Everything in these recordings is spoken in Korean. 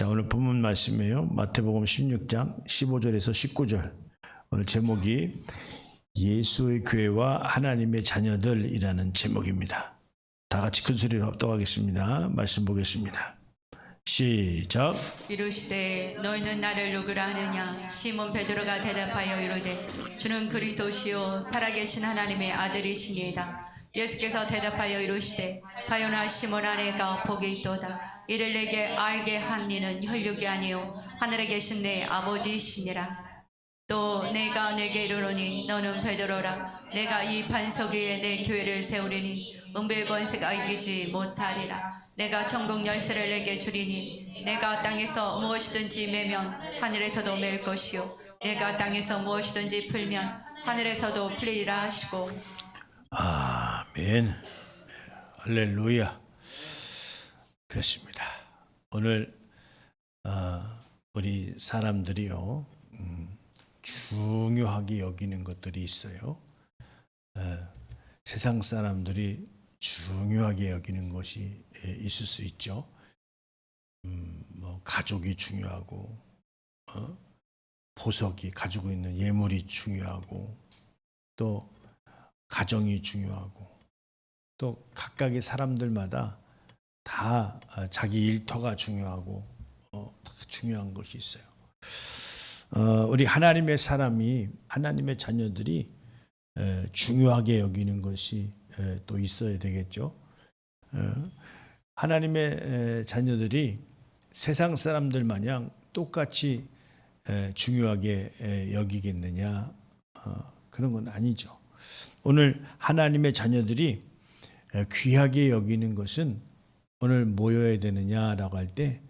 자, 오늘 본문 말씀이에요. 마태복음 16장 15절에서 19절. 오늘 제목이 예수의 교회와 하나님의 자녀들이라는 제목입니다. 다 같이 큰 소리로 합독하겠습니다. 말씀 보겠습니다. 시작. 이르시되 너희는 나를 누구라 하느냐 시몬 베드로가 대답하여 이르되 주는 그리스도시요 살아계신 하나님의 아들이시니이다 예수께서 대답하여 이르시되 바요나 시몬아 내가 복이 있도다 이를 내게 알게 한 이는 혈육이 아니요 하늘에 계신 내 아버지이시니라 또 내가 내게 이르노니 너는 베드로라 내가 이 반석 위에 내 교회를 세우리니 음부의 권세가 이기지 못하리라 내가 천국 열쇠를 내게 주리니 내가 땅에서 무엇이든지 매면 하늘에서도 맬 것이요 내가 땅에서 무엇이든지 풀면 하늘에서도 풀리리라 하시고 아멘. 할렐루야. 그렇습니다. 오늘 아, 우리 사람들이요 음, 중요하게 여기는 것들이 있어요. 에, 세상 사람들이 중요하게 여기는 것이 에, 있을 수 있죠. 음, 뭐 가족이 중요하고 어? 보석이 가지고 있는 예물이 중요하고 또 가정이 중요하고 또 각각의 사람들마다 다 어, 자기 일터가 중요하고 어, 다 중요한 것이 있어요. 어, 우리 하나님의 사람이 하나님의 자녀들이 에, 중요하게 여기는 것이 에, 또 있어야 되겠죠. 어, 하나님의 에, 자녀들이 세상 사람들 마냥 똑같이 에, 중요하게 에, 여기겠느냐 어, 그런 건 아니죠. 오늘 하나님의 자녀들이 에, 귀하게 여기는 것은 오늘 모여야 되느냐라고 할때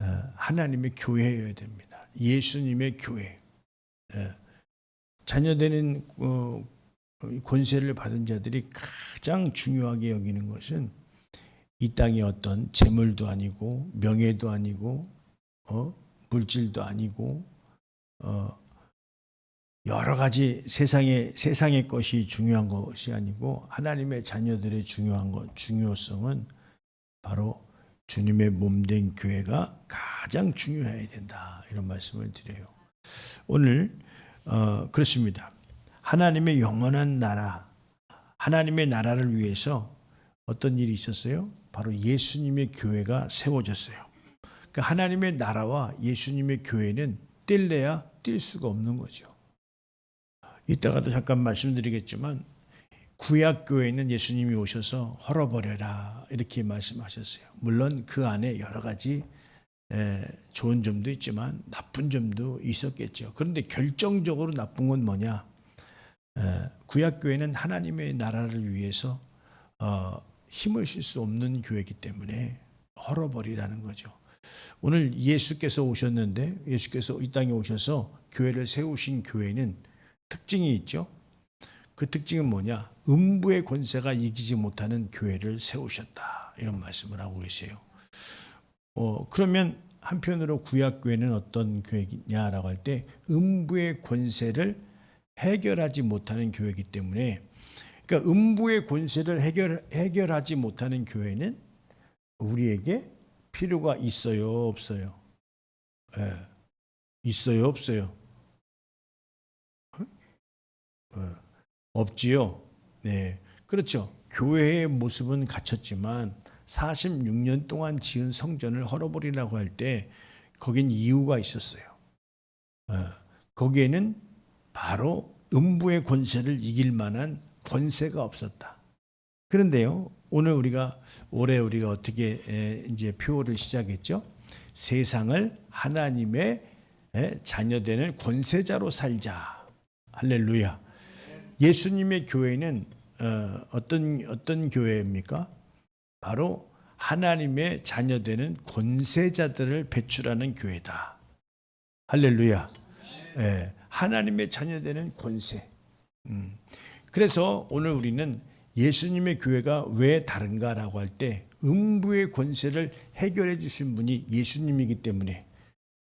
어, 하나님의 교회여야 됩니다. 예수님의 교회. 에, 자녀되는 어, 권세를 받은 자들이 가장 중요하게 여기는 것은 이 땅의 어떤 재물도 아니고 명예도 아니고 어? 물질도 아니고 어, 여러 가지 세상의 세상의 것이 중요한 것이 아니고 하나님의 자녀들의 중요한 것 중요성은 바로 주님의 몸된 교회가 가장 중요해야 된다 이런 말씀을 드려요. 오늘 어, 그렇습니다. 하나님의 영원한 나라, 하나님의 나라를 위해서 어떤 일이 있었어요? 바로 예수님의 교회가 세워졌어요. 그러니까 하나님의 나라와 예수님의 교회는 뗄래야 뗄 수가 없는 거죠. 이따가도 잠깐 말씀드리겠지만 구약 교회는 예수님이 오셔서 헐어버려라 이렇게 말씀하셨어요. 물론 그 안에 여러 가지 에, 좋은 점도 있지만 나쁜 점도 있었겠죠. 그런데 결정적으로 나쁜 건 뭐냐? 에, 구약 교회는 하나님의 나라를 위해서 어, 힘을 쓸 수 없는 교회이기 때문에 헐어버리라는 거죠. 오늘 예수께서 오셨는데 예수께서 이 땅에 오셔서 교회를 세우신 교회는 특징이 있죠. 그 특징은 뭐냐? 음부의 권세가 이기지 못하는 교회를 세우셨다. 이런 말씀을 하고 계세요. 어, 그러면 한편으로 구약 교회는 어떤 교회냐라고 할 때 음부의 권세를 해결하지 못하는 교회이기 때문에 그러니까 음부의 권세를 해결 해결하지 못하는 교회는 우리에게 필요가 있어요, 없어요? 예. 있어요, 없어요? 어, 없지요. 네. 그렇죠. 교회의 모습은 갖췄지만 46년 동안 지은 성전을 헐어버리라고 할 때 거긴 이유가 있었어요. 어, 거기에는 바로 음부의 권세를 이길 만한 권세가 없었다. 그런데요, 오늘 우리가 올해 우리가 어떻게 에, 이제 표를 시작했죠? 세상을 하나님의 에, 자녀되는 권세자로 살자. 할렐루야. 예수님의 교회는 어, 어떤 어떤 교회입니까? 바로 하나님의 자녀 되는 권세자들을 배출하는 교회다. 할렐루야. 예, 하나님의 자녀 되는 권세. 음. 그래서 오늘 우리는 예수님의 교회가 왜 다른가라고 할 때 음부의 권세를 해결해 주신 분이 예수님이기 때문에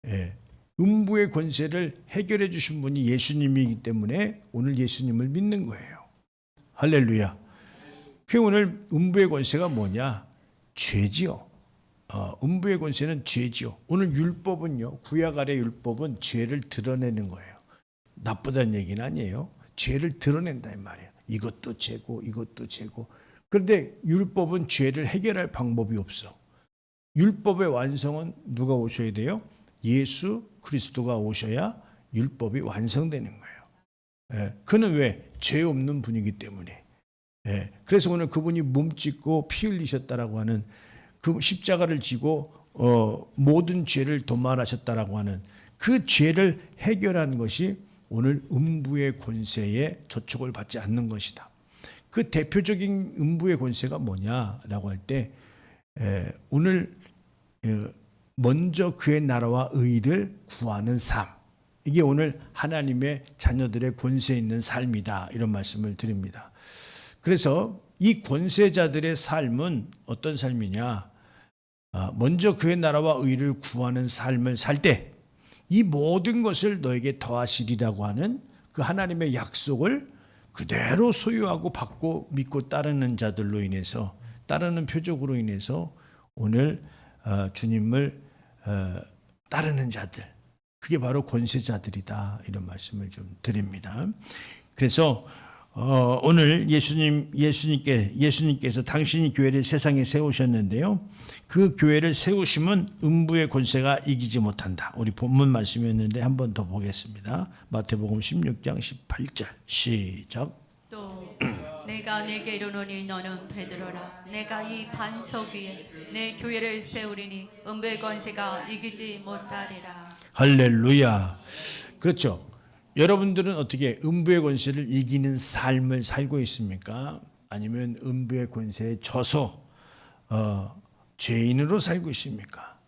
예, 음부의 권세를 해결해 주신 분이 예수님이기 때문에 오늘 예수님을 믿는 거예요. 할렐루야. 그 오늘 음부의 권세가 뭐냐? 죄지요. 어, 음부의 권세는 죄지요. 오늘 율법은요. 구약 아래 율법은 죄를 드러내는 거예요. 나쁘다는 얘기는 아니에요. 죄를 드러낸다 이 말이에요. 이것도 죄고 이것도 죄고. 그런데 율법은 죄를 해결할 방법이 없어. 율법의 완성은 누가 오셔야 돼요? 예수 그리스도가 오셔야 율법이 완성되는 거예요. 예, 그는 왜? 죄 없는 분이기 때문에. 예, 그래서 오늘 그분이 몸 찢고 피 흘리셨다라고 하는 그 십자가를 지고 어, 모든 죄를 도말하셨다라고 하는 그 죄를 해결한 것이 오늘 음부의 권세에 저촉을 받지 않는 것이다. 그 대표적인 음부의 권세가 뭐냐라고 할 때 오늘 어, 먼저 그의 나라와 의를 구하는 삶. 이게 오늘 하나님의 자녀들의 권세 있는 삶이다. 이런 말씀을 드립니다. 그래서 이 권세자들의 삶은 어떤 삶이냐? 아, 먼저 그의 나라와 의를 구하는 삶을 살 때 이 모든 것을 너에게 더하시리라고 하는 그 하나님의 약속을 그대로 소유하고 받고 믿고 따르는 자들로 인해서 따르는 표적으로 인해서 오늘 어, 주님을 어, 따르는 자들 그게 바로 권세자들이다 이런 말씀을 좀 드립니다. 그래서 어, 오늘 예수님 예수님께 예수님께서 당신이 교회를 세상에 세우셨는데요. 그 교회를 세우심은 음부의 권세가 이기지 못한다. 우리 본문 말씀이었는데 한 번 더 보겠습니다. 마태복음 16장 18절 시작. 또 내가 내게 이르노니 너는 베드로라 내가 이 반석 위에 내 교회를 세우리니 음부의 권세가 이기지 못하리라 할렐루야. 그렇죠. 여러분들은 어떻게 음부의 권세를 이기는 삶을 살고 있습니까? 아니면 음부의 권세에 져서 어, 죄인으로 살고 있습니까?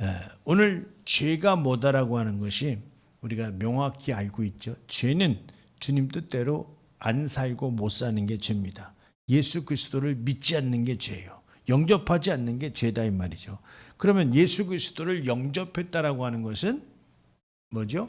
에, 오늘 죄가 뭐다라고 하는 것이 우리가 명확히 알고 있죠. 죄는 주님 뜻대로 안 살고 못 사는 게 죄입니다. 예수 그리스도를 믿지 않는 게 죄예요. 영접하지 않는 게 죄다 이 말이죠. 그러면 예수 그리스도를 영접했다라고 하는 것은 뭐죠?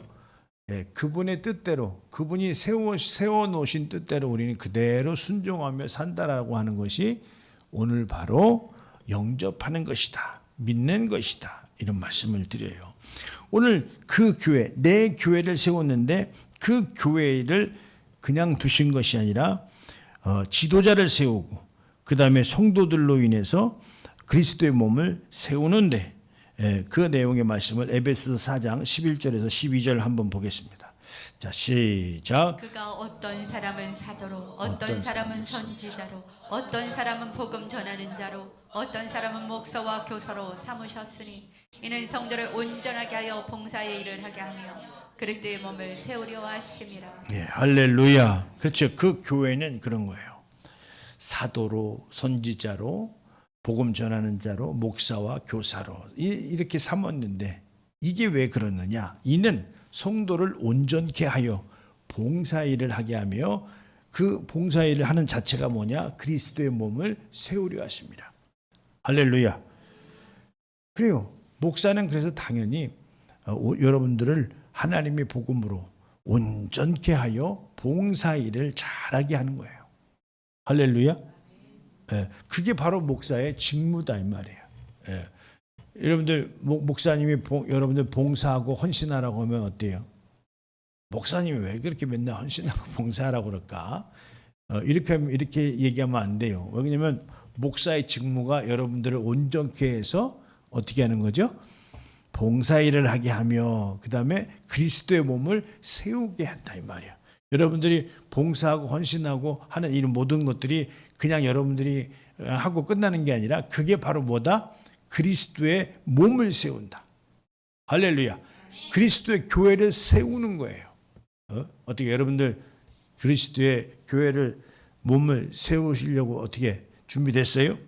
예, 그분의 뜻대로 그분이 세워 세워 놓으신 뜻대로 우리는 그대로 순종하며 산다라고 하는 것이 오늘 바로 영접하는 것이다. 믿는 것이다. 이런 말씀을 드려요. 오늘 그 교회 내 교회를 세웠는데 그 교회를 그냥 두신 것이 아니라 어, 지도자를 세우고 그 다음에 성도들로 인해서 그리스도의 몸을 세우는데 예, 그 내용의 말씀을 에베소서 4장 11절에서 12절 한번 보겠습니다. 자 시작. 그가 어떤 사람은 사도로 어떤, 어떤 사람은 선지자로 어떤 사람은 복음 전하는 자로 어떤 사람은 목사와 교사로 삼으셨으니 이는 성도를 온전하게 하여 봉사의 일을 하게 하며 그리스도의 몸을 세우려 하심이라 예, 할렐루야. 그렇죠. 그 교회는 그런 거예요. 사도로 선지자로 복음 전하는 자로 목사와 교사로 이- 이렇게 삼았는데 이게 왜 그러느냐? 이는 성도를 온전케 하여 봉사일을 하게 하며 그 봉사일을 하는 자체가 뭐냐? 그리스도의 몸을 세우려 하십니다. 할렐루야. 그래요. 목사는 그래서 당연히 어, 오- 여러분들을 하나님의 복음으로 온전케 하여 봉사 일을 잘하게 하는 거예요. 할렐루야. 예, 그게 바로 목사의 직무다 이 말이에요. 예. 여러분들 목, 목사님이 봉- 여러분들 봉사하고 헌신하라고 하면 어때요? 목사님이 왜 그렇게 맨날 헌신하고 봉사하라고 그럴까? 어, 이렇게 이렇게 얘기하면 안 돼요. 왜냐하면 목사의 직무가 여러분들을 온전케 해서 어떻게 하는 거죠? 봉사일을 하게 하며 그 다음에 그리스도의 몸을 세우게 한다 이 말이야. 여러분들이 봉사하고 헌신하고 하는 이 모든 것들이 그냥 여러분들이 어, 하고 끝나는 게 아니라 그게 바로 뭐다? 그리스도의 몸을 세운다. 할렐루야. 그리스도의 교회를 세우는 거예요. 어? 어떻게 여러분들 그리스도의 교회를 몸을 세우시려고 어떻게 준비됐어요?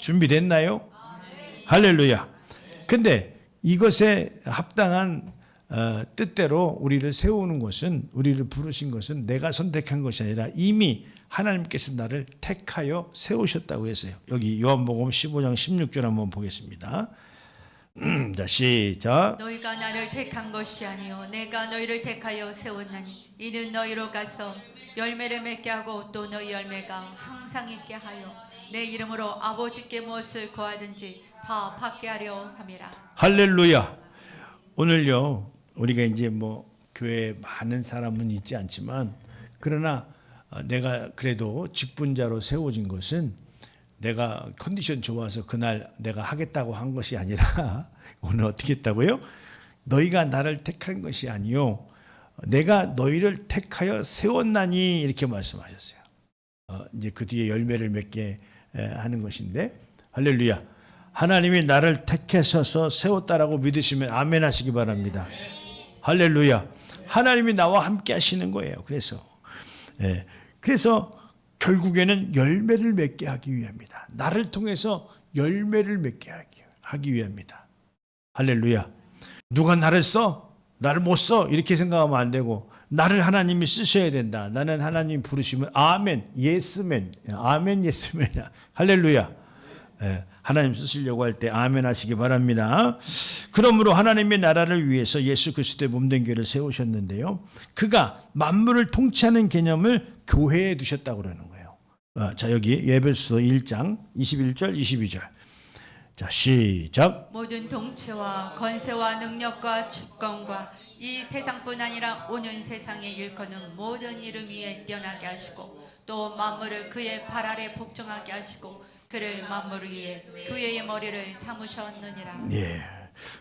준비됐나요? 할렐루야. 근데 이것에 합당한 어, 뜻대로 우리를 세우는 것은 우리를 부르신 것은 내가 선택한 것이 아니라 이미 하나님께서 나를 택하여 세우셨다고 했어요. 여기 요한복음 15장 16절 한번 보겠습니다. 자 시작. 너희가 나를 택한 것이 아니요 내가 너희를 택하여 세웠나니 이는 너희로 가서 열매를 맺게 하고 또 너희 열매가 항상 있게 하여 내 이름으로 아버지께 무엇을 구하든지 다 받게 하려 함이라. 할렐루야. 오늘요 우리가 이제 뭐 교회에 많은 사람은 있지 않지만 그러나 어, 내가 그래도 직분자로 세워진 것은 내가 컨디션 좋아서 그날 내가 하겠다고 한 것이 아니라 오늘 어떻게 했다고요? 너희가 나를 택한 것이 아니요 내가 너희를 택하여 세웠나니 이렇게 말씀하셨어요. 어, 이제 그 뒤에 열매를 맺게 에, 하는 것인데 할렐루야. 하나님이 나를 택하셔서 세웠다라고 믿으시면 아멘 하시기 바랍니다. 할렐루야. 하나님이 나와 함께 하시는 거예요. 그래서 예. 그래서 결국에는 열매를 맺게 하기 위함이다. 나를 통해서 열매를 맺게 하기, 하기 위함이다. 할렐루야. 누가 나를 써? 나를 못 써? 이렇게 생각하면 안 되고 나를 하나님이 쓰셔야 된다. 나는 하나님 부르시면 아멘, 예스맨, 아멘, 예스맨. 할렐루야. 예, 하나님 쓰시려고 할 때 아멘 하시기 바랍니다. 그러므로 하나님의 나라를 위해서 예수 그리스도의 몸된 교회를 세우셨는데요. 그가 만물을 통치하는 개념을 교회에 두셨다고 그러는 거예요. 어, 자 여기 예배서 1장 21절 22절. 자 시작. 모든 통치와 권세와 능력과 주권과 이 세상뿐 아니라 오는 세상의 일거는 모든 이름 위에 뛰어나게 하시고 또 만물을 그의 발 아래 복종하게 하시고 그를 위에 그의 머리를 삼으셨느니라. 예.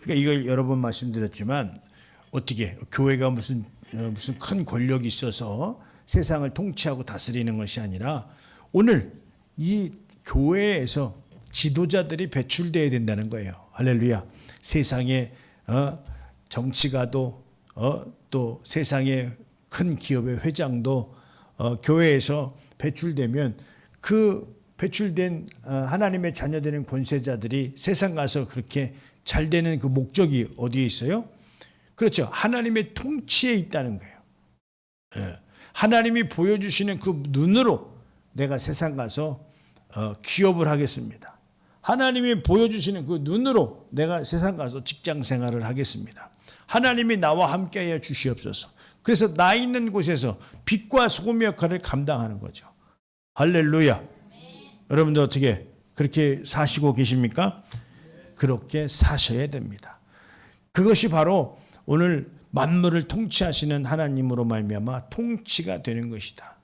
그러니까 이걸 여러 번 말씀드렸지만 어떻게 교회가 무슨 어, 무슨 큰 권력이 있어서 세상을 통치하고 다스리는 것이 아니라 오늘 이 교회에서 지도자들이 배출돼야 된다는 거예요. 할렐루야. 세상에 어, 정치가도 어, 또 세상의 큰 기업의 회장도 어, 교회에서 배출되면 그 배출된 어, 하나님의 자녀되는 권세자들이 세상 가서 그렇게 잘 되는 그 목적이 어디에 있어요? 그렇죠. 하나님의 통치에 있다는 거예요. 예. 하나님이 보여주시는 그 눈으로 내가 세상 가서 어, 기업을 하겠습니다. 하나님이 보여주시는 그 눈으로 내가 세상 가서 직장 생활을 하겠습니다. 하나님이 나와 함께하여 주시옵소서. 그래서 나 있는 곳에서 빛과 소금 역할을 감당하는 거죠. 할렐루야. 여러분들 어떻게 그렇게 사시고 계십니까? 그렇게 사셔야 됩니다. 그것이 바로 오늘 만물을 통치하시는 하나님으로 말미암아 통치가 되는 것이다.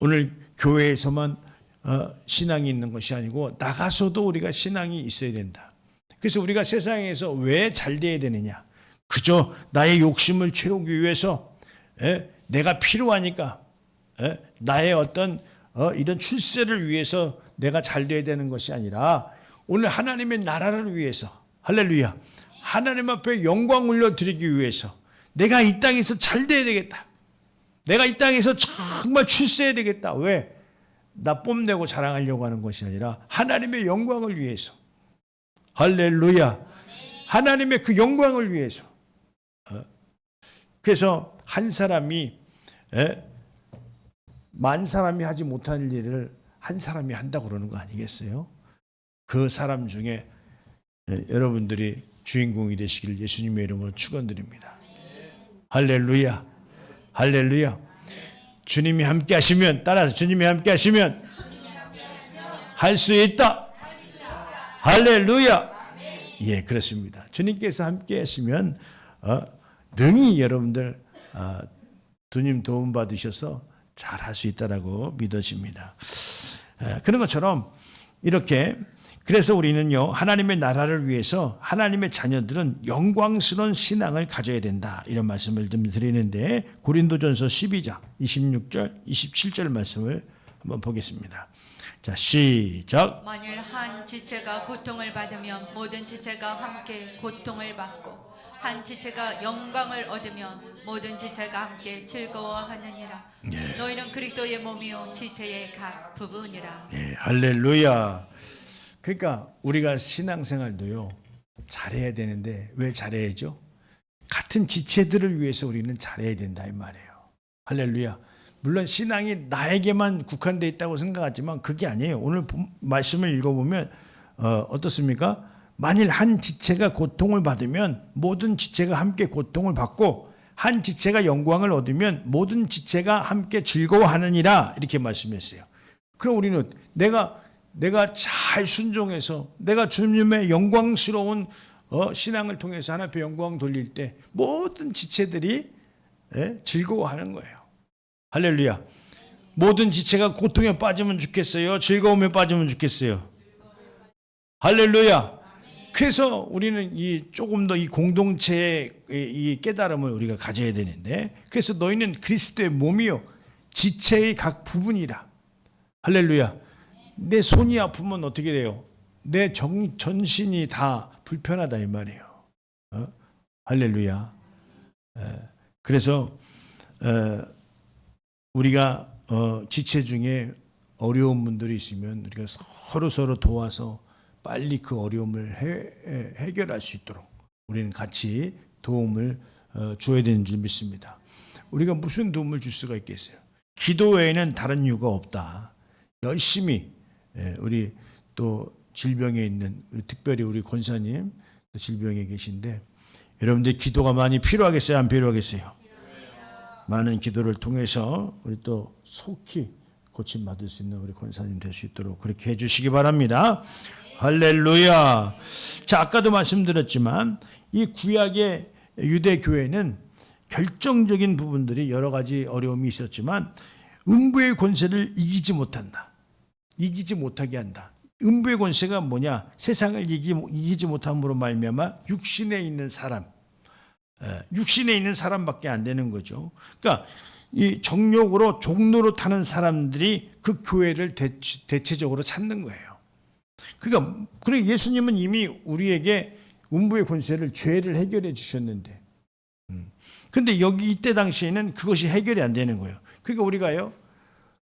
오늘 교회에서만 어, 신앙이 있는 것이 아니고 나가서도 우리가 신앙이 있어야 된다. 그래서 우리가 세상에서 왜 잘 돼야 되느냐? 그저 나의 욕심을 채우기 위해서 에? 내가 필요하니까 에? 나의 어떤 어, 이런 출세를 위해서 내가 잘 돼야 되는 것이 아니라 오늘 하나님의 나라를 위해서 할렐루야 하나님 앞에 영광 올려드리기 위해서 내가 이 땅에서 잘 돼야 되겠다. 내가 이 땅에서 정말 출세해야 되겠다. 왜? 나 뽐내고 자랑하려고 하는 것이 아니라 하나님의 영광을 위해서. 할렐루야. 하나님의 그 영광을 위해서. 어? 그래서 한 사람이 에? 만 사람이 하지 못할 일을 한 사람이 한다고 그러는 거 아니겠어요? 그 사람 중에 에, 여러분들이 주인공이 되시길 예수님의 이름으로 축원드립니다. 할렐루야. 할렐루야. 주님이 함께 하시면 따라서 주님이 함께 하시면 할 수 있다. 할렐루야. 예, 그렇습니다. 주님께서 함께 하시면 어, 능히 여러분들 어, 주님 도움 받으셔서 잘 할 수 있다라고 믿어집니다. 에, 그런 것처럼 이렇게 그래서 우리는요 하나님의 나라를 위해서 하나님의 자녀들은 영광스러운 신앙을 가져야 된다 이런 말씀을 좀 드리는데 고린도전서 12장 26절 27절 말씀을 한번 보겠습니다. 자 시작. 만일 한 지체가 고통을 받으면 모든 지체가 함께 고통을 받고 한 지체가 영광을 얻으면 모든 지체가 함께 즐거워하느니라. 너희는 그리스도의 몸이요 지체의 각 부분이라. 예, 할렐루야. 그러니까 우리가 신앙생활도요 잘해야 되는데 왜 잘해야죠? 같은 지체들을 위해서 우리는 잘해야 된다 이 말이에요. 할렐루야. 물론 신앙이 나에게만 국한되어 있다고 생각하지만 그게 아니에요. 오늘 본- 말씀을 읽어보면 어, 어떻습니까? 만일 한 지체가 고통을 받으면 모든 지체가 함께 고통을 받고 한 지체가 영광을 얻으면 모든 지체가 함께 즐거워하느니라 이렇게 말씀했어요. 그럼 우리는 내가 내가 잘 순종해서 내가 주님의 영광스러운 어, 신앙을 통해서 하나님 앞에 영광 돌릴 때 모든 지체들이 예, 즐거워하는 거예요. 할렐루야. 모든 지체가 고통에 빠지면 좋겠어요. 즐거움에 빠지면 좋겠어요. 할렐루야. 그래서 우리는 이 조금 더 이 공동체의 이 깨달음을 우리가 가져야 되는데 그래서 너희는 그리스도의 몸이요 지체의 각 부분이라. 할렐루야. 내 손이 아프면 어떻게 돼요? 내 정, 전신이 다 불편하다 이 말이에요. 어? 할렐루야. 에, 그래서 에, 우리가 어, 지체 중에 어려운 분들이 있으면 우리가 서로 서로 도와서 빨리 그 어려움을 해, 해결할 수 있도록 우리는 같이 도움을 어, 줘야 되는 줄 믿습니다. 우리가 무슨 도움을 줄 수가 있겠어요? 기도 외에는 다른 이유가 없다. 열심히 예, 우리 또 질병에 있는 특별히 우리 권사님 또 질병에 계신데 여러분들 기도가 많이 필요하겠어요? 안 필요하겠어요? 많은 기도를 통해서 우리 또 속히 고침 받을 수 있는 우리 권사님 될 수 있도록 그렇게 해주시기 바랍니다. 할렐루야. 자 아까도 말씀드렸지만 이 구약의 유대 교회는 결정적인 부분들이 여러 가지 어려움이 있었지만 음부의 권세를 이기지 못한다. 이기지 못하게 한다. 음부의 권세가 뭐냐? 세상을 이기, 이기지 못함으로 말미암아 육신에 있는 사람, 에, 육신에 있는 사람밖에 안 되는 거죠. 그러니까 이 정욕으로 종로로 타는 사람들이 그 교회를 대체, 대체적으로 찾는 거예요. 그러니까 그래 예수님은 이미 우리에게 음부의 권세를 죄를 해결해 주셨는데, 음. 근데 여기 이때 당시에는 그것이 해결이 안 되는 거예요. 그러니까 우리가요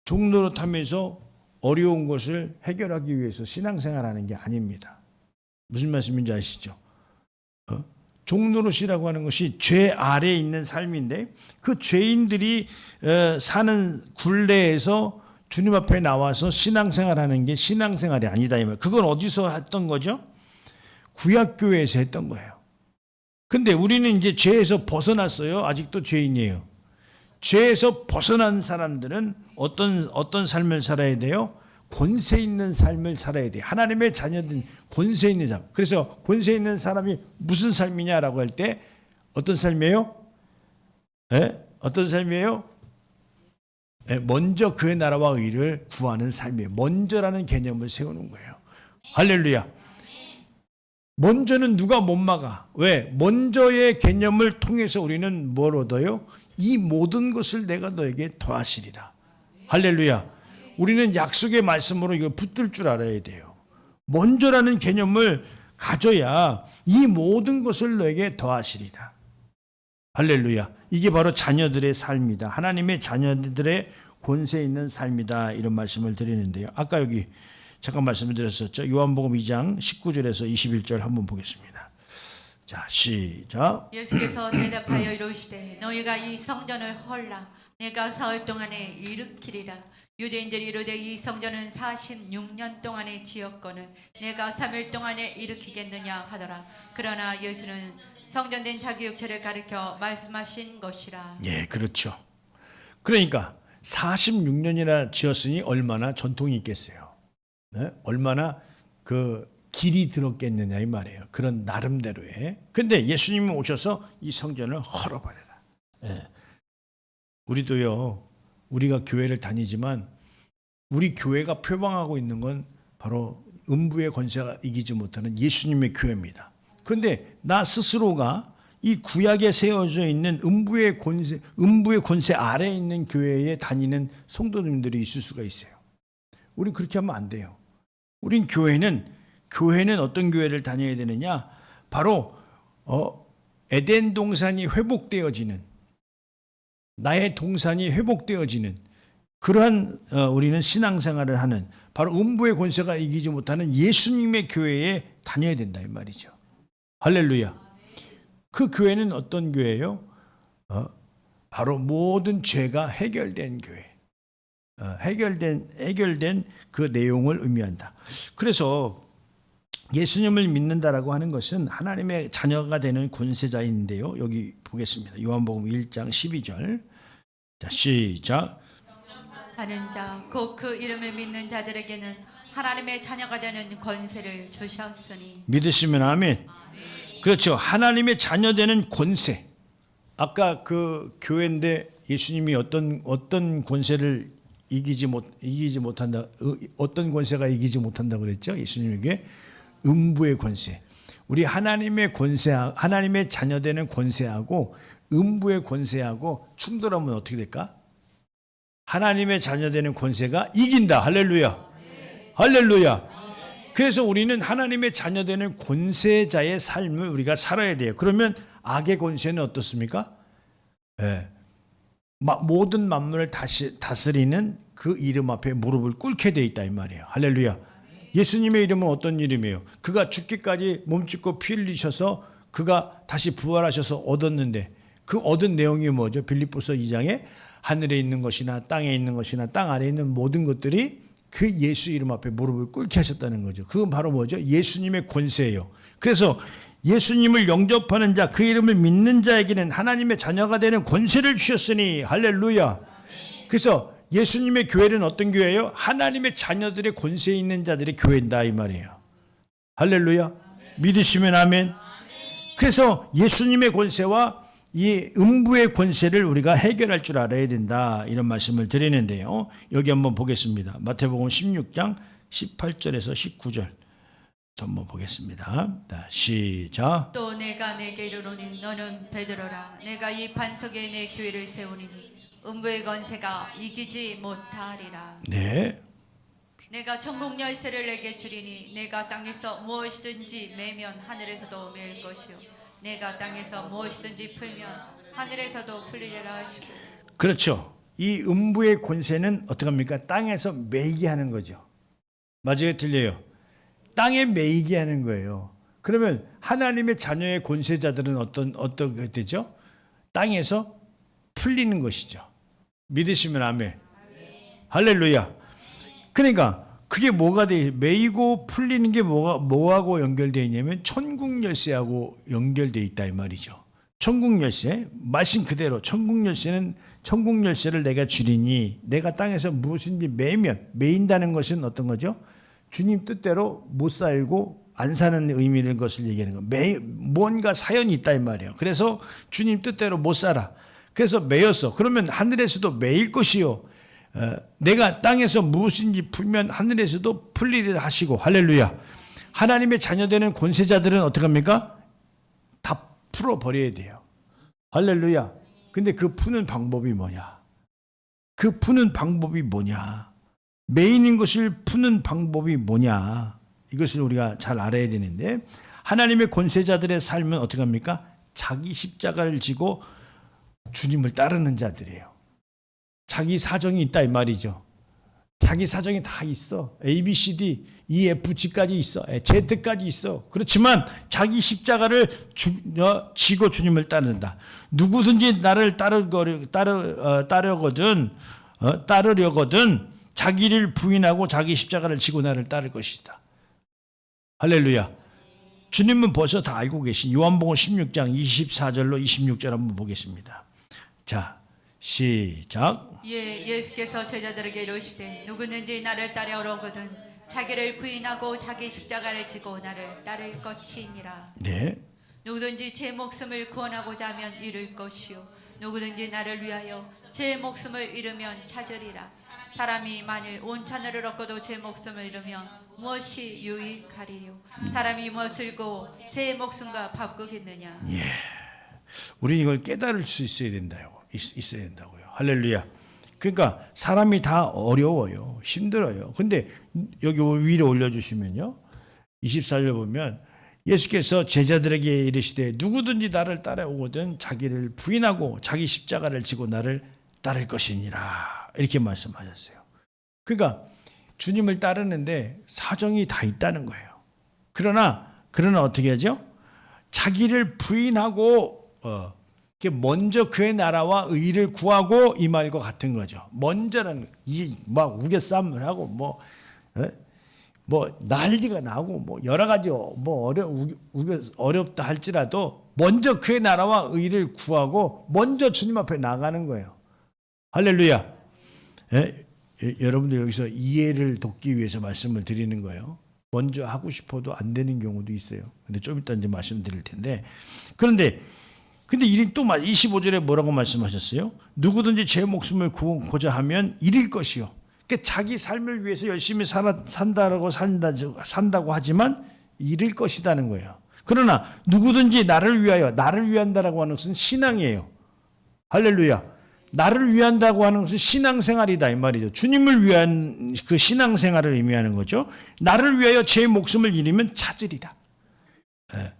종로로 타면서 어려운 것을 해결하기 위해서 신앙생활하는 게 아닙니다. 무슨 말씀인지 아시죠? 어? 종노릇이라고 하는 것이 죄 아래에 있는 삶인데 그 죄인들이 어, 사는 굴레에서 주님 앞에 나와서 신앙생활하는 게 신앙생활이 아니다. 그건 어디서 했던 거죠? 구약교회에서 했던 거예요. 근데 우리는 이제 죄에서 벗어났어요. 아직도 죄인이에요. 죄에서 벗어난 사람들은 어떤 어떤 삶을 살아야 돼요? 권세 있는 삶을 살아야 돼. 하나님의 자녀들 권세 있는 삶. 그래서 권세 있는 사람이 무슨 삶이냐라고 할 때 어떤 삶이에요? 예? 어떤 삶이에요? 예, 먼저 그의 나라와 의를 구하는 삶이에요. 먼저라는 개념을 세우는 거예요. 할렐루야. 먼저는 누가 못 막아? 왜? 먼저의 개념을 통해서 우리는 뭘 얻어요? 이 모든 것을 내가 너에게 더하시리라. 할렐루야. 우리는 약속의 말씀으로 이거 붙들 줄 알아야 돼요. 먼저라는 개념을 가져야 이 모든 것을 너에게 더하시리라. 할렐루야. 이게 바로 자녀들의 삶이다. 하나님의 자녀들의 권세 있는 삶이다. 이런 말씀을 드리는데요. 아까 여기 잠깐 말씀을 드렸었죠. 요한복음 2장 19절에서 21절 한번 보겠습니다. 자, 시작. 예수께서 대답하여 이르시되 너희가 이 성전을 헐라 내가 사흘 동안에 일으키리라 유대인들이 이르되 이 성전은 46년 동안에 지었거늘 내가 3일 동안에 일으키겠느냐 하더라 그러나 예수는 성전된 자기 육체를 가리켜 말씀하신 것이라 예, 그렇죠. 그러니까 46년이나 지었으니 얼마나 전통이 있겠어요. 네? 얼마나 그 길이 들었겠느냐 이 말이에요. 그런 나름대로의. 근데 예수님이 오셔서 이 성전을 헐어버려라. 예. 우리도요. 우리가 교회를 다니지만 우리 교회가 표방하고 있는 건 바로 음부의 권세가 이기지 못하는 예수님의 교회입니다. 그런데 나 스스로가 이 구약에 세워져 있는 음부의 권세, 음부의 권세 아래에 있는 교회에 다니는 성도님들이 있을 수가 있어요. 우리 그렇게 하면 안 돼요. 우린 교회는 교회는 어떤 교회를 다녀야 되느냐? 바로 어, 에덴 동산이 회복되어지는 나의 동산이 회복되어지는 그러한 어, 우리는 신앙생활을 하는 바로 음부의 권세가 이기지 못하는 예수님의 교회에 다녀야 된다 이 말이죠. 할렐루야. 그 교회는 어떤 교회예요? 어, 바로 모든 죄가 해결된 교회. 어, 해결된 해결된 그 내용을 의미한다. 그래서 예수님을 믿는다라고 하는 것은 하나님의 자녀가 되는 권세자인데요. 여기 보겠습니다. 요한복음 1장 12절. 자, 시작. 하는 자 곧 그 이름을 믿는 자들에게는 하나님의 자녀가 되는 권세를 주셨으니 믿으시면 아멘. 그렇죠. 하나님의 자녀 되는 권세. 아까 그 교회인데 예수님이 어떤 어떤 권세를 이기지 못 이기지 못한다. 어, 어떤 권세가 이기지 못한다 그랬죠? 예수님에게 음부의 권세. 우리 하나님의 권세 하나님의 자녀 되는 권세하고 음부의 권세하고 충돌하면 어떻게 될까? 하나님의 자녀 되는 권세가 이긴다. 할렐루야. 할렐루야. 그래서 우리는 하나님의 자녀되는 권세자의 삶을 우리가 살아야 돼요. 그러면 악의 권세는 어떻습니까? 예. 마- 모든 만물을 다시 다스리는 그 이름 앞에 무릎을 꿇게 돼 있다 이 말이에요. 할렐루야. 예수님의 이름은 어떤 이름이에요? 그가 죽기까지 몸짓고 피 흘리셔서 그가 다시 부활하셔서 얻었는데 그 얻은 내용이 뭐죠? 빌립보서 2장에 하늘에 있는 것이나 땅에 있는 것이나 땅 아래에 있는 모든 것들이 그 예수 이름 앞에 무릎을 꿇게 하셨다는 거죠. 그건 바로 뭐죠? 예수님의 권세예요. 그래서 예수님을 영접하는 자, 그 이름을 믿는 자에게는 하나님의 자녀가 되는 권세를 주셨으니 할렐루야. 그래서 예수님의 교회는 어떤 교회예요? 하나님의 자녀들의 권세 있는 자들의 교회다 이 말이에요. 할렐루야. 믿으시면 아멘. 그래서 예수님의 권세와 이 음부의 권세를 우리가 해결할 줄 알아야 된다. 이런 말씀을 드리는데요. 여기 한번 보겠습니다. 마태복음 16장 18절에서 19절. 또 한번 보겠습니다. 자, 시작. 또 내가 내게 이르노니 너는 베드로라 내가 이 반석에 내 교회를 세우리니 음부의 권세가 이기지 못하리라 네. 내가 천국 열쇠를 내게 주리니 내가 땅에서 무엇이든지 매면 하늘에서도 매일 것이요 내가 땅에서 무엇이든지 풀면 하늘에서도 풀리리라 하시고 그렇죠. 이 음부의 권세는 어떻게 합니까? 땅에서 매이게 하는 거죠. 맞아요? 들려요. 땅에 매이게 하는 거예요. 그러면 하나님의 자녀의 권세자들은 어떤 어떻게 되죠? 땅에서 풀리는 것이죠. 믿으시면 아멘. 할렐루야. 그러니까 그게 뭐가 돼? 매이고 풀리는 게 뭐가 뭐하고 연결되어 있냐면 천국 열쇠하고 연결되어 있다 이 말이죠. 천국 열쇠 말씀 그대로 천국 열쇠는 천국 열쇠를 내가 주리니 내가 땅에서 무엇인지 매면 매인다는 것은 어떤 거죠? 주님 뜻대로 못 살고 안 사는 의미는 것을 얘기하는 거. 매 뭔가 사연이 있다 이 말이에요. 그래서 주님 뜻대로 못 살아. 그래서 매였어. 그러면 하늘에서도 매일 것이요. 어, 내가 땅에서 무엇인지 풀면 하늘에서도 풀리리라 하시고 할렐루야. 하나님의 자녀되는 권세자들은 어떻게 합니까? 다 풀어 버려야 돼요. 할렐루야. 근데 그 푸는 방법이 뭐냐? 그 푸는 방법이 뭐냐? 메인인 것을 푸는 방법이 뭐냐? 이것을 우리가 잘 알아야 되는데 하나님의 권세자들의 삶은 어떻게 합니까? 자기 십자가를 지고 주님을 따르는 자들이에요. 자기 사정이 있다 이 말이죠. 자기 사정이 다 있어. A, B, C, D, E, F, G까지 있어. Z까지 있어. 그렇지만 자기 십자가를 주, 어, 지고 주님을 따른다. 누구든지 나를 따르거 따르 어, 따르거든 어, 따르려거든 자기를 부인하고 자기 십자가를 지고 나를 따를 것이다. 할렐루야. 주님은 벌써 다 알고 계신 요한복음 16장 24절로 26절 한번 보겠습니다. 자, 시작. 예, 예수께서 제자들에게 이르시되 누구든지 나를 따라오거든 자기를 부인하고 자기 십자가를 지고 나를 따를 것이니라 네. 누구든지 제 목숨을 구원하고자 하면 잃을 것이요 누구든지 나를 위하여 제 목숨을 잃으면 찾으리라 사람이 만일 온 하늘을 얻고도 제 목숨을 잃으면 무엇이 유익하리요 사람이 무엇을 잃고 제 목숨과 바꾸겠느냐 우리 이걸 깨달을 수 있어야 된다요. 있, 있어야 된다고요. 할렐루야. 그러니까 사람이 다 어려워요. 힘들어요. 근데 여기 위로 올려 주시면요. 24절 보면 예수께서 제자들에게 이르시되 누구든지 나를 따라오거든 자기를 부인하고 자기 십자가를 지고 나를 따를 것이니라. 이렇게 말씀하셨어요. 그러니까 주님을 따르는데 사정이 다 있다는 거예요. 그러나 그러나 어떻게 하죠? 자기를 부인하고 어, 먼저 그의 나라와 의를 구하고 이 말과 같은 거죠. 먼저는 이막 우겨싸움을 하고 뭐, 어? 뭐 난리가 나고 뭐 여러 가지 어- 뭐 어려 우겨, 어렵다 할지라도 먼저 그의 나라와 의를 구하고 먼저 주님 앞에 나가는 거예요. 할렐루야. 예? 여- 여러분들 여기서 이해를 돕기 위해서 말씀을 드리는 거예요. 먼저 하고 싶어도 안 되는 경우도 있어요. 근데 좀 이따 이제 말씀드릴 텐데. 그런데 근데 이또 25절에 뭐라고 말씀하셨어요? 누구든지 제 목숨을 구원고자 하면 잃을 것이요. 그러니까 자기 삶을 위해서 열심히 살아, 산다라고 산다, 산다고 하지만 잃을 것이다는 거예요. 그러나 누구든지 나를 위하여 나를 위한다라고 하는 것은 신앙이에요. 할렐루야. 나를 위한다고 하는 것은 신앙생활이다 이 말이죠. 주님을 위한 그 신앙생활을 의미하는 거죠. 나를 위하여 제 목숨을 잃으면 찾으리라. 예.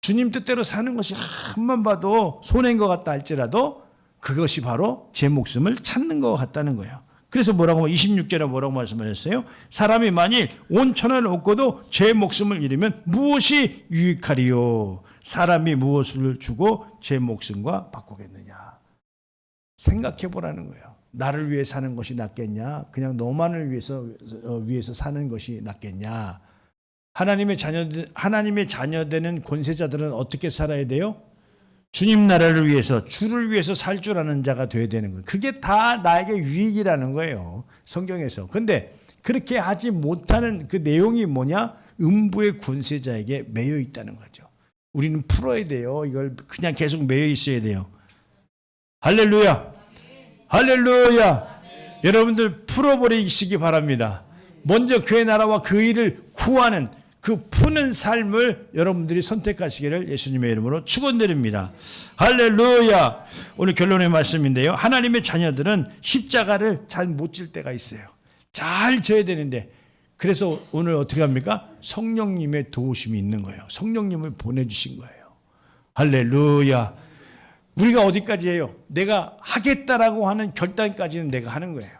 주님 뜻대로 사는 것이 한번 봐도 손해인 것 같다 할지라도 그것이 바로 제 목숨을 찾는 것 같다는 거예요. 그래서 뭐라고 26절에 뭐라고 말씀하셨어요? 사람이 만일 온 천하를 얻고도 제 목숨을 잃으면 무엇이 유익하리요? 사람이 무엇을 주고 제 목숨과 바꾸겠느냐? 생각해 보라는 거예요. 나를 위해 사는 것이 낫겠냐? 그냥 너만을 위해서 어, 위해서 사는 것이 낫겠냐? 하나님의 자녀 하나님의 자녀 되는 권세자들은 어떻게 살아야 돼요? 주님 나라를 위해서 주를 위해서 살 줄 아는 자가 돼야 되는 거예요. 그게 다 나에게 유익이라는 거예요. 성경에서. 근데 그렇게 하지 못하는 그 내용이 뭐냐? 음부의 권세자에게 매여 있다는 거죠. 우리는 풀어야 돼요. 이걸 그냥 계속 매여 있어야 돼요. 할렐루야. 할렐루야. 여러분들 풀어버리시기 바랍니다. 먼저 그의 나라와 그 일을 구하는 그 푸는 삶을 여러분들이 선택하시기를 예수님의 이름으로 축원드립니다. 할렐루야. 오늘 결론의 말씀인데요. 하나님의 자녀들은 십자가를 잘 못 질 때가 있어요. 잘 져야 되는데 그래서 오늘 어떻게 합니까? 성령님의 도우심이 있는 거예요. 성령님을 보내주신 거예요. 할렐루야. 우리가 어디까지 해요? 내가 하겠다라고 하는 결단까지는 내가 하는 거예요.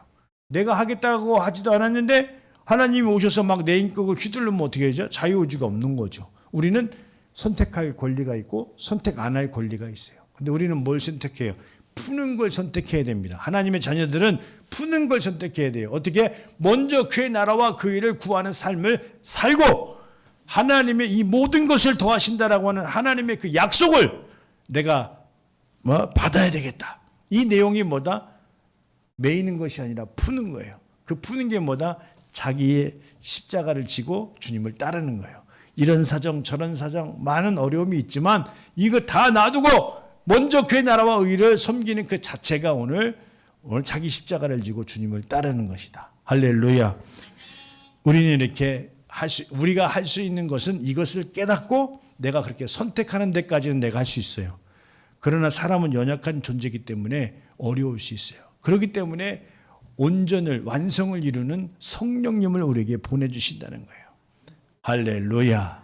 내가 하겠다고 하지도 않았는데 하나님이 오셔서 막 내 인격을 휘둘르면 어떻게 되죠? 자유의지가 없는 거죠. 우리는 선택할 권리가 있고 선택 안 할 권리가 있어요. 근데 우리는 뭘 선택해요? 푸는 걸 선택해야 됩니다. 하나님의 자녀들은 푸는 걸 선택해야 돼요. 어떻게? 먼저 그의 나라와 그 일을 구하는 삶을 살고 하나님의 이 모든 것을 더하신다라고 하는 하나님의 그 약속을 내가 뭐 받아야 되겠다. 이 내용이 뭐다? 매이는 것이 아니라 푸는 거예요. 그 푸는 게 뭐다? 자기의 십자가를 지고 주님을 따르는 거예요. 이런 사정 저런 사정 많은 어려움이 있지만 이거 다 놔두고 먼저 그의 나라와 의를 섬기는 그 자체가 오늘 오늘 자기 십자가를 지고 주님을 따르는 것이다. 할렐루야. 우리는 이렇게 할 수, 우리가 할 수 있는 것은 이것을 깨닫고 내가 그렇게 선택하는 데까지는 내가 할 수 있어요. 그러나 사람은 연약한 존재이기 때문에 어려울 수 있어요. 그렇기 때문에 온전을 완성을 이루는 성령님을 우리에게 보내주신다는 거예요. 할렐루야.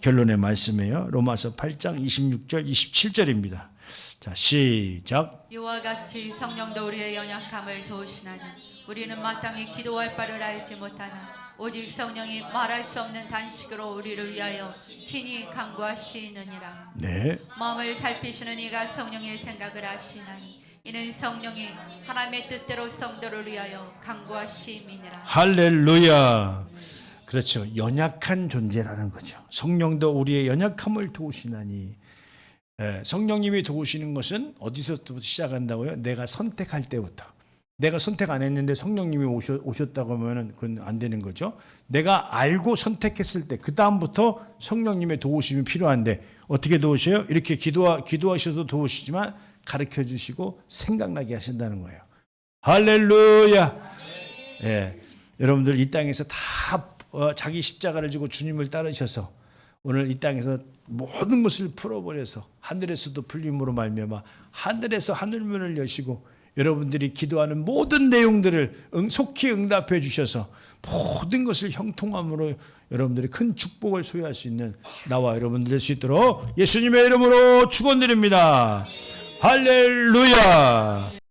결론의 말씀이에요. 로마서 8장 26절 27절입니다. 자 시작. 이와 같이 성령도 우리의 연약함을 도우시나니 우리는 마땅히 기도할 바를 알지 못하나 오직 성령이 말할 수 없는 단식으로 우리를 위하여 친히 간구하시느니라 네. 마음을 살피시는 이가 성령의 생각을 하시나니 이는 성령이 하나님의 뜻대로 성도를 위하여 간구하심이니라 할렐루야. 그렇죠. 연약한 존재라는 거죠. 성령도 우리의 연약함을 도우시나니. 예, 성령님이 도우시는 것은 어디서부터 시작한다고요? 내가 선택할 때부터. 내가 선택 안 했는데 성령님이 오셨, 오셨다고 하면 그건 안 되는 거죠. 내가 알고 선택했을 때, 그 다음부터 성령님의 도우심이 필요한데, 어떻게 도우셔요? 이렇게 기도하, 기도하셔도 도우시지만 가르쳐 주시고 생각나게 하신다는 거예요. 할렐루야. 예. 여러분들 이 땅에서 다 어, 자기 십자가를 지고 주님을 따르셔서 오늘 이 땅에서 모든 것을 풀어버려서 하늘에서도 풀림으로 말미암아 하늘에서 하늘문을 여시고 여러분들이 기도하는 모든 내용들을 응, 속히 응답해 주셔서 모든 것을 형통함으로 여러분들이 큰 축복을 소유할 수 있는 나와 여러분들 될수 있도록 예수님의 이름으로 축원드립니다. 할렐루야.